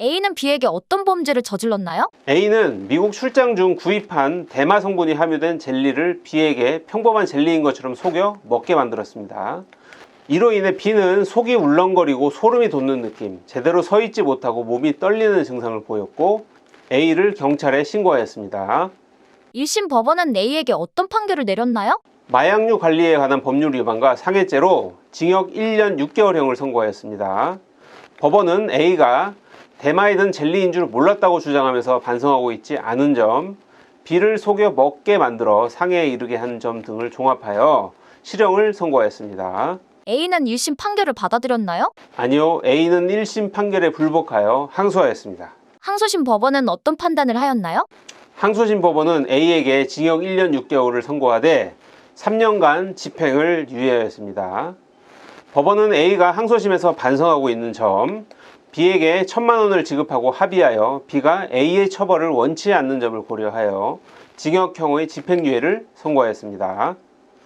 A는 B에게 어떤 범죄를 저질렀나요? A는 미국 출장 중 구입한 대마 성분이 함유된 젤리를 B에게 평범한 젤리인 것처럼 속여 먹게 만들었습니다. 이로 인해 B는 속이 울렁거리고 소름이 돋는 느낌, 제대로 서 있지 못하고 몸이 떨리는 증상을 보였고 A를 경찰에 신고하였습니다. 1심 법원은 A에게 어떤 판결을 내렸나요? 마약류 관리에 관한 법률 위반과 상해죄로 징역 1년 6개월형을 선고하였습니다. 법원은 A가 대마에 든 젤리인 줄 몰랐다고 주장하면서 반성하고 있지 않은 점, B를 속여 먹게 만들어 상해에 이르게 한 점 등을 종합하여 실형을 선고하였습니다. A는 1심 판결을 받아들였나요? 아니요, A는 1심 판결에 불복하여 항소하였습니다. 항소심 법원은 어떤 판단을 하였나요? 항소심 법원은 A에게 징역 1년 6개월을 선고하되 3년간 집행을 유예하였습니다. 법원은 A가 항소심에서 반성하고 있는 점, B에게 천만 원을 지급하고 합의하여 B가 A의 처벌을 원치 않는 점을 고려하여 징역형의 집행유예를 선고하였습니다.